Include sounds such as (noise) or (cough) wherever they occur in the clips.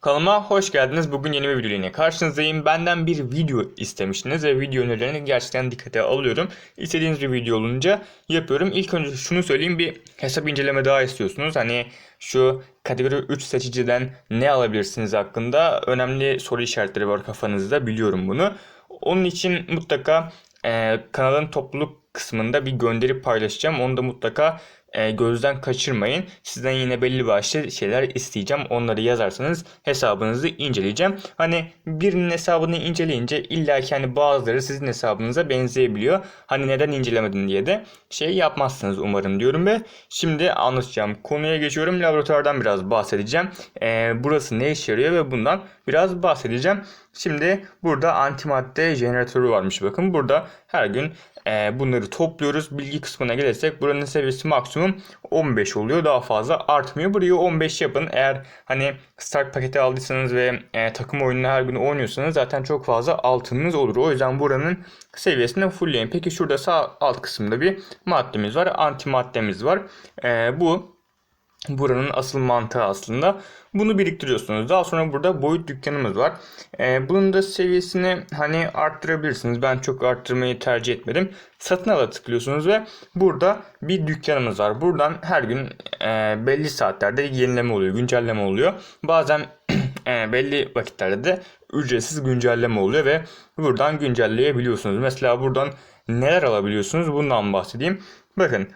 Kanalıma hoş geldiniz. Bugün yeni bir video ile karşınızdayım. Benden bir video istemiştiniz ve video önerilerini gerçekten dikkate alıyorum. İstediğiniz bir video olunca yapıyorum. İlk önce şunu söyleyeyim bir hesap inceleme daha istiyorsunuz. Hani şu kategori 3 seçiciden ne alabilirsiniz hakkında önemli soru işaretleri var kafanızda biliyorum bunu. Onun için mutlaka e, kanalın topluluk kısmında bir gönderi paylaşacağım. Onu da mutlaka e, gözden kaçırmayın. Sizden yine belli başlı şeyler isteyeceğim. Onları yazarsanız hesabınızı inceleyeceğim. Hani birinin hesabını inceleyince illa ki hani bazıları sizin hesabınıza benzeyebiliyor. Hani neden incelemedin diye de şey yapmazsınız umarım diyorum ve şimdi anlatacağım. Konuya geçiyorum. Laboratuvardan biraz bahsedeceğim. E, burası ne işe yarıyor ve bundan biraz bahsedeceğim. Şimdi burada antimadde jeneratörü varmış bakın. Burada her gün e, bunları topluyoruz. Bilgi kısmına gelirsek buranın seviyesi maksimum 15 oluyor. Daha fazla artmıyor. Burayı 15 yapın. Eğer hani start paketi aldıysanız ve e, takım oyununu her gün oynuyorsanız zaten çok fazla altınınız olur. O yüzden buranın seviyesini fullleyin. Peki şurada sağ alt kısımda bir maddemiz var. Antimaddemiz var. E, bu Buranın asıl mantığı aslında. Bunu biriktiriyorsunuz. Daha sonra burada boyut dükkanımız var. Ee, bunun da seviyesini hani arttırabilirsiniz. Ben çok arttırmayı tercih etmedim. Satın ala tıklıyorsunuz ve burada bir dükkanımız var. Buradan her gün e, belli saatlerde yenileme oluyor, güncelleme oluyor. Bazen (clears throat) e, belli vakitlerde de ücretsiz güncelleme oluyor ve buradan güncelleyebiliyorsunuz. Mesela buradan neler alabiliyorsunuz bundan bahsedeyim. Bakın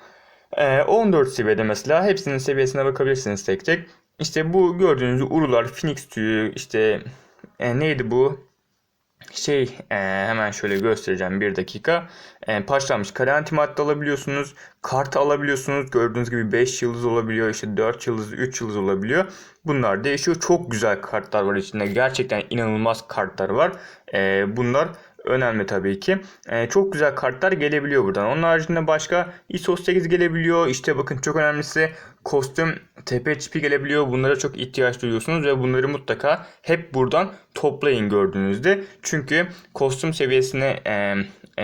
14 seviyede mesela hepsinin seviyesine bakabilirsiniz tek tek. İşte bu gördüğünüz urular, phoenix tüyü, işte e, neydi bu? Şey e, hemen şöyle göstereceğim bir dakika. E, parçalanmış kare antimadde alabiliyorsunuz. Kart alabiliyorsunuz. Gördüğünüz gibi 5 yıldız olabiliyor. işte 4 yıldız, 3 yıldız olabiliyor. Bunlar değişiyor. Çok güzel kartlar var içinde. Gerçekten inanılmaz kartlar var. E, bunlar önemli tabii ki. Ee, çok güzel kartlar gelebiliyor buradan. Onun haricinde başka ISO 8 gelebiliyor. İşte bakın çok önemlisi kostüm tepe çipi gelebiliyor. Bunlara çok ihtiyaç duyuyorsunuz ve bunları mutlaka hep buradan toplayın gördüğünüzde. Çünkü kostüm seviyesine e,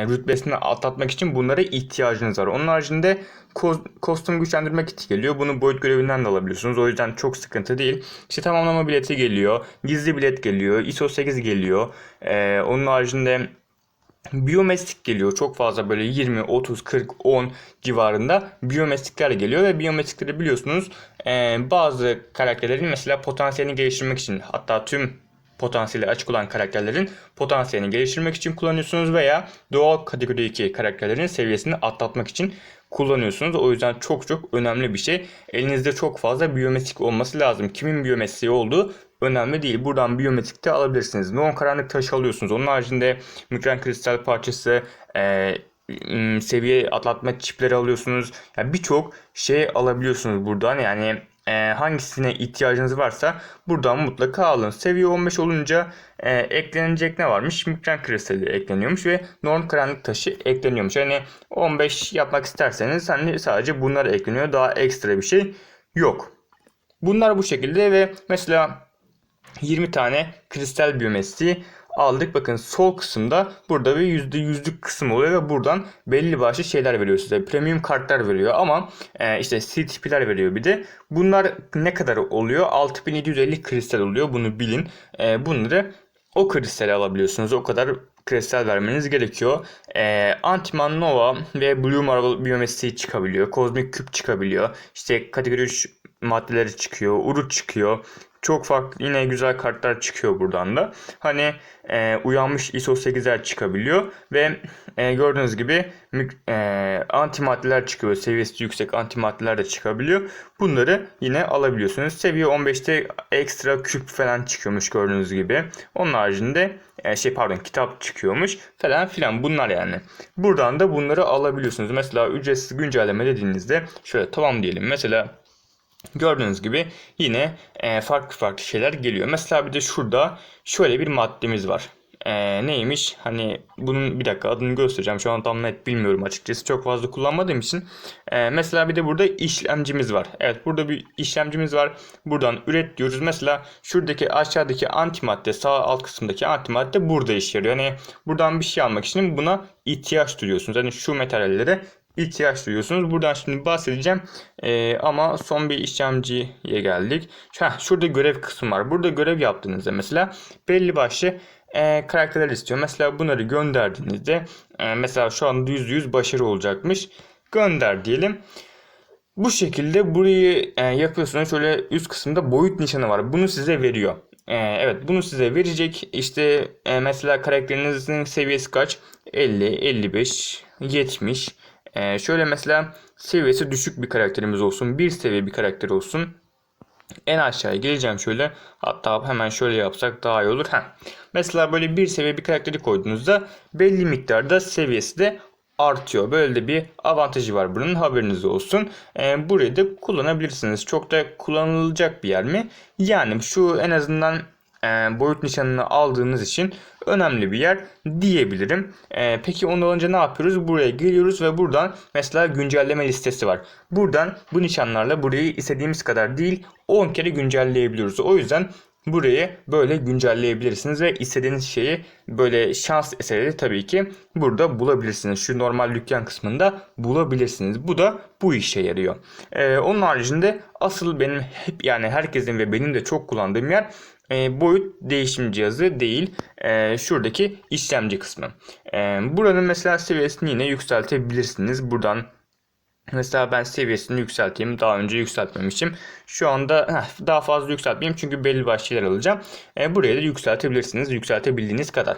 rütbesini atlatmak için bunlara ihtiyacınız var. Onun haricinde ko- kostüm güçlendirme kiti geliyor. Bunu boyut görevinden de alabiliyorsunuz. O yüzden çok sıkıntı değil. İşte tamamlama bileti geliyor. Gizli bilet geliyor. ISO 8 geliyor. E, onun haricinde Biyomestik geliyor. Çok fazla böyle 20, 30, 40, 10 civarında biyomestikler geliyor ve biyomestikleri biliyorsunuz e, bazı karakterlerin mesela potansiyelini geliştirmek için hatta tüm potansiyeli açık olan karakterlerin potansiyelini geliştirmek için kullanıyorsunuz veya doğal kategorideki karakterlerin seviyesini atlatmak için kullanıyorsunuz. O yüzden çok çok önemli bir şey. Elinizde çok fazla biyometrik olması lazım. Kimin biyometriği olduğu önemli değil. Buradan biyometrik de alabilirsiniz. Non karanlık taşı alıyorsunuz. Onun haricinde mikron kristal parçası, e, seviye atlatma çipleri alıyorsunuz. Yani birçok şey alabiliyorsunuz buradan. Yani e, hangisine ihtiyacınız varsa buradan mutlaka alın. Seviye 15 olunca e, eklenecek ne varmış? Mikron kristali ekleniyormuş ve non karanlık taşı ekleniyormuş. Yani 15 yapmak isterseniz hani sadece bunlar ekleniyor. Daha ekstra bir şey yok. Bunlar bu şekilde ve mesela 20 tane kristal biyometriği aldık. Bakın sol kısımda burada bir %100'lük kısım oluyor ve buradan belli başlı şeyler veriyor size. Premium kartlar veriyor ama e, işte CTP'ler veriyor bir de. Bunlar ne kadar oluyor? 6750 kristal oluyor. Bunu bilin. E, bunları o kristali alabiliyorsunuz. O kadar kristal vermeniz gerekiyor. E, Antiman Nova ve Blue Marble biyometriği çıkabiliyor. Kozmik küp çıkabiliyor. İşte kategori 3 maddeleri çıkıyor. Urut çıkıyor. Çok farklı yine güzel kartlar çıkıyor buradan da. Hani e, uyanmış ISO 8'ler çıkabiliyor ve e, gördüğünüz gibi e, antimaddeler çıkıyor. Seviyesi yüksek antimaddeler de çıkabiliyor. Bunları yine alabiliyorsunuz. Seviye 15'te ekstra küp falan çıkıyormuş gördüğünüz gibi. Onun haricinde e, şey pardon kitap çıkıyormuş falan filan bunlar yani. Buradan da bunları alabiliyorsunuz. Mesela ücretsiz güncelleme dediğinizde şöyle tamam diyelim. Mesela Gördüğünüz gibi yine e, farklı farklı şeyler geliyor. Mesela bir de şurada şöyle bir maddemiz var. E, neymiş? Hani bunun bir dakika adını göstereceğim. Şu an tam net bilmiyorum açıkçası. Çok fazla kullanmadığım için. E, mesela bir de burada işlemcimiz var. Evet burada bir işlemcimiz var. Buradan üret diyoruz. Mesela şuradaki aşağıdaki antimadde sağ alt kısımdaki antimadde burada işe yarıyor. Yani buradan bir şey almak için buna ihtiyaç duyuyorsunuz. Hani şu metallere ihtiyaç duyuyorsunuz. Buradan şimdi bahsedeceğim. Ee, ama son bir işlemciye geldik. Heh, şurada görev kısmı var. Burada görev yaptığınızda mesela belli başlı e, karakterler istiyor. Mesela bunları gönderdiğinizde e, mesela şu an %100 başarı olacakmış. Gönder diyelim. Bu şekilde burayı e, yapıyorsunuz. Şöyle üst kısımda boyut nişanı var. Bunu size veriyor. E, evet bunu size verecek. İşte e, mesela karakterinizin seviyesi kaç? 50, 55, 70. E, şöyle mesela seviyesi düşük bir karakterimiz olsun. Bir seviye bir karakter olsun. En aşağıya geleceğim şöyle. Hatta hemen şöyle yapsak daha iyi olur. Heh. Mesela böyle bir seviye bir karakteri koyduğunuzda belli miktarda seviyesi de artıyor. Böyle de bir avantajı var bunun haberiniz olsun. Ee, burayı da kullanabilirsiniz. Çok da kullanılacak bir yer mi? Yani şu en azından e, boyut nişanını aldığınız için önemli bir yer diyebilirim. E, peki onu alınca ne yapıyoruz? Buraya geliyoruz ve buradan mesela güncelleme listesi var. Buradan bu nişanlarla burayı istediğimiz kadar değil 10 kere güncelleyebiliyoruz. O yüzden Burayı böyle güncelleyebilirsiniz ve istediğiniz şeyi böyle şans eseri tabii ki burada bulabilirsiniz. Şu normal dükkan kısmında bulabilirsiniz. Bu da bu işe yarıyor. Ee, onun haricinde asıl benim hep yani herkesin ve benim de çok kullandığım yer e, boyut değişim cihazı değil. E, şuradaki işlemci kısmı. E, buranın mesela seviyesini yine yükseltebilirsiniz. Buradan Mesela ben seviyesini yükselteyim. Daha önce yükseltmemişim. Şu anda heh, daha fazla yükseltmeyeyim çünkü belli başlı şeyler alacağım. E, buraya da yükseltebilirsiniz. Yükseltebildiğiniz kadar.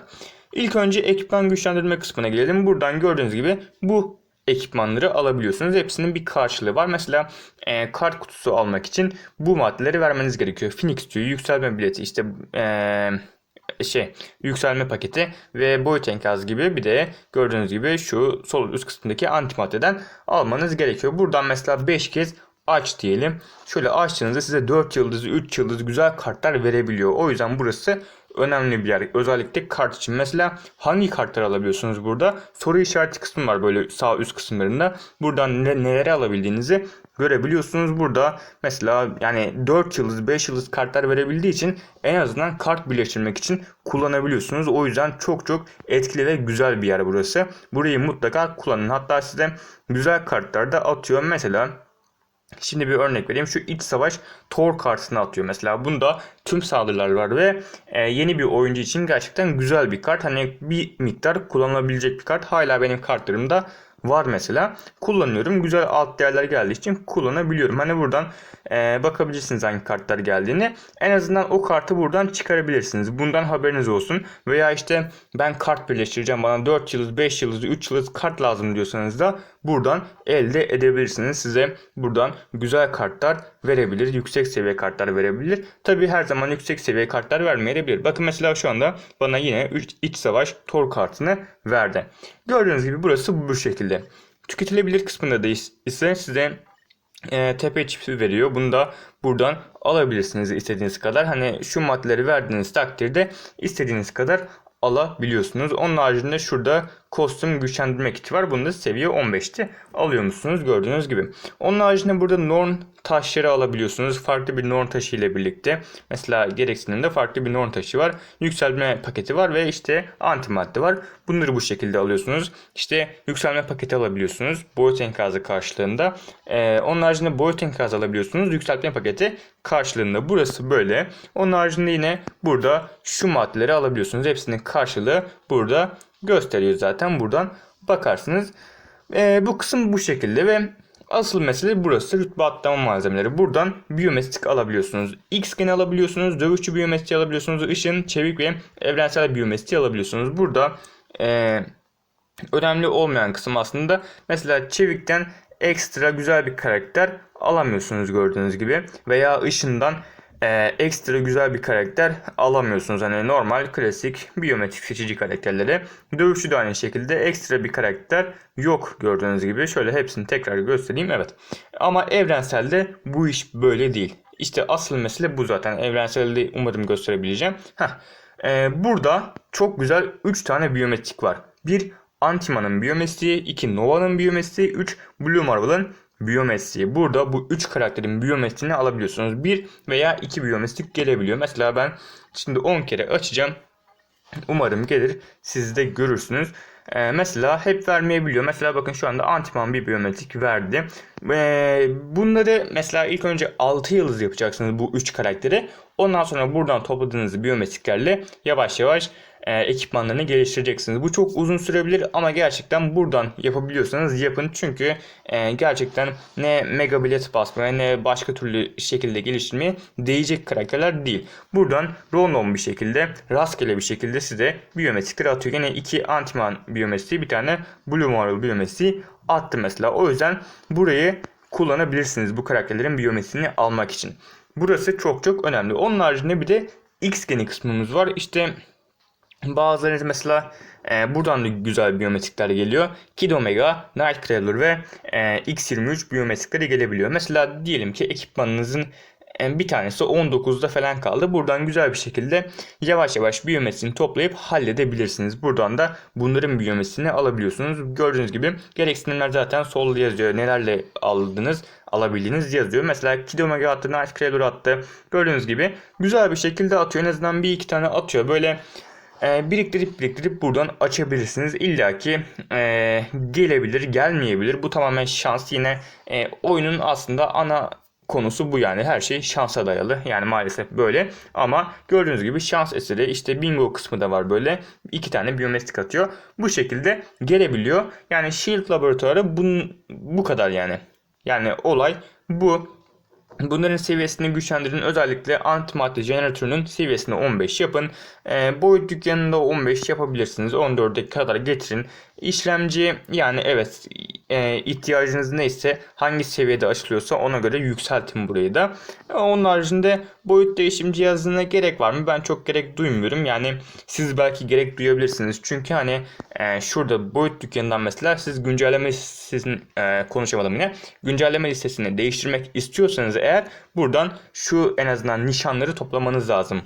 İlk önce ekipman güçlendirme kısmına gelelim. Buradan gördüğünüz gibi bu ekipmanları alabiliyorsunuz. Hepsinin bir karşılığı var. Mesela e, kart kutusu almak için bu maddeleri vermeniz gerekiyor. Phoenix tüyü, yükselme bileti, işte e, şey yükselme paketi ve boyut enkazı gibi bir de gördüğünüz gibi şu sol üst kısmındaki antimaddeden almanız gerekiyor. Buradan mesela 5 kez aç diyelim. Şöyle açtığınızda size 4 yıldızı 3 yıldızı güzel kartlar verebiliyor. O yüzden burası önemli bir yer. Özellikle kart için. Mesela hangi kartları alabiliyorsunuz burada? Soru işareti kısmı var böyle sağ üst kısımlarında. Buradan ne, neleri alabildiğinizi görebiliyorsunuz. Burada mesela yani 4 yıldız 5 yıldız kartlar verebildiği için en azından kart birleştirmek için kullanabiliyorsunuz. O yüzden çok çok etkili ve güzel bir yer burası. Burayı mutlaka kullanın. Hatta size güzel kartlar da atıyor. Mesela Şimdi bir örnek vereyim. Şu iç savaş Thor kartını atıyor mesela. Bunda tüm saldırılar var ve e, yeni bir oyuncu için gerçekten güzel bir kart. Hani bir miktar kullanılabilecek bir kart. Hala benim kartlarımda var mesela. Kullanıyorum. Güzel alt değerler geldiği için kullanabiliyorum. Hani buradan e, bakabilirsiniz hangi kartlar geldiğini. En azından o kartı buradan çıkarabilirsiniz. Bundan haberiniz olsun. Veya işte ben kart birleştireceğim. Bana 4 yıldız, 5 yıldız, 3 yıldız kart lazım diyorsanız da buradan elde edebilirsiniz. Size buradan güzel kartlar verebilir. Yüksek seviye kartlar verebilir. Tabi her zaman yüksek seviye kartlar vermeyebilir. Bakın mesela şu anda bana yine 3 iç savaş Thor kartını verdi. Gördüğünüz gibi burası bu şekilde. Tüketilebilir kısmında da ise size e, tepe çipi veriyor. Bunu da buradan alabilirsiniz istediğiniz kadar. Hani şu maddeleri verdiğiniz takdirde istediğiniz kadar alabiliyorsunuz. Onun haricinde şurada kostüm güçlendirme kiti var. Bunu da seviye 15'te alıyor musunuz gördüğünüz gibi. Onun haricinde burada norm taşları alabiliyorsunuz. Farklı bir norm taşı ile birlikte. Mesela gereksinimde farklı bir norm taşı var. Yükselme paketi var ve işte antimadde var. Bunları bu şekilde alıyorsunuz. İşte yükselme paketi alabiliyorsunuz. Boyut enkazı karşılığında. Ee, onun haricinde boyut enkazı alabiliyorsunuz. Yükseltme paketi karşılığında. Burası böyle. Onun haricinde yine burada şu maddeleri alabiliyorsunuz. Hepsinin karşılığı burada gösteriyor zaten. Buradan bakarsınız. E, bu kısım bu şekilde ve asıl mesele burası rütbe atlama malzemeleri. Buradan biyometrik alabiliyorsunuz. X-Gen alabiliyorsunuz. Dövüşçü biyometri alabiliyorsunuz. Işın, çevik ve evrensel biyometri alabiliyorsunuz. Burada e, önemli olmayan kısım aslında mesela çevikten ekstra güzel bir karakter alamıyorsunuz gördüğünüz gibi. Veya ışından e, ekstra güzel bir karakter alamıyorsunuz. Hani normal klasik biyometrik seçici karakterleri. Dövüşçü de aynı şekilde ekstra bir karakter yok gördüğünüz gibi. Şöyle hepsini tekrar göstereyim. Evet. Ama evrenselde bu iş böyle değil. İşte asıl mesele bu zaten. Evrenselde umarım gösterebileceğim. Heh. Ee, burada çok güzel 3 tane biyometrik var. Bir Antima'nın biyometriği, 2 Nova'nın biyometriği, 3 Blue Marvel'ın biyometriği. Burada bu 3 karakterin biyometrini alabiliyorsunuz. 1 veya 2 biyometrik gelebiliyor. Mesela ben şimdi 10 kere açacağım. Umarım gelir. Siz de görürsünüz. e, mesela hep vermeyebiliyor. Mesela bakın şu anda Antiman bir biyometrik verdi. E, bunları mesela ilk önce 6 yıldız yapacaksınız bu 3 karakteri. Ondan sonra buradan topladığınız biyometriklerle yavaş yavaş e, ekipmanlarını geliştireceksiniz. Bu çok uzun sürebilir ama gerçekten buradan yapabiliyorsanız yapın. Çünkü e, gerçekten ne mega bilet basmaya ne başka türlü şekilde geliştirmeye değecek karakterler değil. Buradan random bir şekilde rastgele bir şekilde size biyometrikleri atıyor. Yine iki antiman biyometriği bir tane blue moral biyometriği attı mesela. O yüzden burayı kullanabilirsiniz bu karakterlerin biyometrisini almak için. Burası çok çok önemli. Onun haricinde bir de X geni kısmımız var. İşte Bazıları mesela e, buradan da güzel biyometrikler geliyor. Kid Omega, Nightcrawler ve e, X23 biyometrikleri gelebiliyor. Mesela diyelim ki ekipmanınızın bir tanesi 19'da falan kaldı. Buradan güzel bir şekilde yavaş yavaş biyometrisini toplayıp halledebilirsiniz. Buradan da bunların biyometrisini alabiliyorsunuz. Gördüğünüz gibi gereksinimler zaten solda yazıyor. Nelerle aldınız, alabildiğiniz yazıyor. Mesela Kid Omega attı, Nightcrawler attı. Gördüğünüz gibi güzel bir şekilde atıyor. En azından bir iki tane atıyor. Böyle e, biriktirip biriktirip buradan açabilirsiniz. İlla ki e, gelebilir, gelmeyebilir. Bu tamamen şans. Yine e, oyunun aslında ana konusu bu yani. Her şey şansa dayalı. Yani maalesef böyle. Ama gördüğünüz gibi şans eseri işte bingo kısmı da var böyle. İki tane biyometrik atıyor. Bu şekilde gelebiliyor. Yani Shield laboratuvarı bunun, bu kadar yani. Yani olay bu Bunların seviyesini güçlendirin. Özellikle antimadde jeneratörünün seviyesini 15 yapın. E, boyut dükkanında 15 yapabilirsiniz. 14'e kadar getirin. İşlemci yani evet e, ihtiyacınız neyse hangi seviyede açılıyorsa ona göre yükseltin burayı da. E, onun haricinde boyut değişim cihazına gerek var mı? Ben çok gerek duymuyorum. Yani siz belki gerek duyabilirsiniz. Çünkü hani e, şurada boyut dükkanından mesela siz güncelleme listesini e, konuşamadım yine. Güncelleme listesini değiştirmek istiyorsanız eğer buradan şu en azından nişanları toplamanız lazım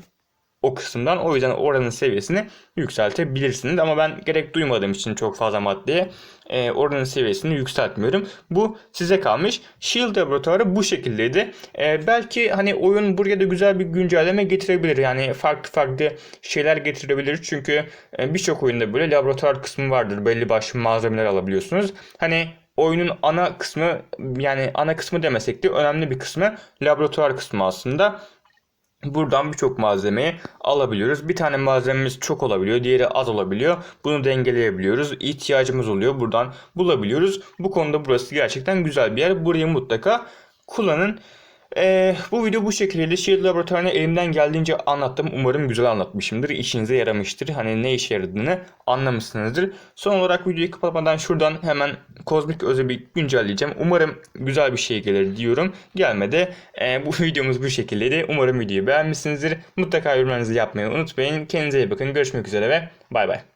o kısımdan. O yüzden oranın seviyesini yükseltebilirsiniz. Ama ben gerek duymadığım için çok fazla maddeye e, oranın seviyesini yükseltmiyorum. Bu size kalmış. Shield laboratuvarı bu şekildeydi. E, belki hani oyun buraya da güzel bir güncelleme getirebilir. Yani farklı farklı şeyler getirebilir. Çünkü e, birçok oyunda böyle laboratuvar kısmı vardır. Belli başlı malzemeler alabiliyorsunuz. Hani oyunun ana kısmı yani ana kısmı demesek de önemli bir kısmı laboratuvar kısmı aslında. Buradan birçok malzemeyi alabiliyoruz. Bir tane malzememiz çok olabiliyor, diğeri az olabiliyor. Bunu dengeleyebiliyoruz. İhtiyacımız oluyor. Buradan bulabiliyoruz. Bu konuda burası gerçekten güzel bir yer. Burayı mutlaka kullanın. Ee, bu video bu şekilde Shield laboratuvarını elimden geldiğince anlattım. Umarım güzel anlatmışımdır. İşinize yaramıştır. Hani ne işe yaradığını anlamışsınızdır. Son olarak videoyu kapatmadan şuradan hemen kozmik öze bir güncelleyeceğim. Umarım güzel bir şey gelir diyorum. Gelmedi. Ee, bu (laughs) videomuz bu şekildeydi. Umarım videoyu beğenmişsinizdir. Mutlaka yorumlarınızı yapmayı unutmayın. Kendinize iyi bakın. Görüşmek üzere ve bay bay.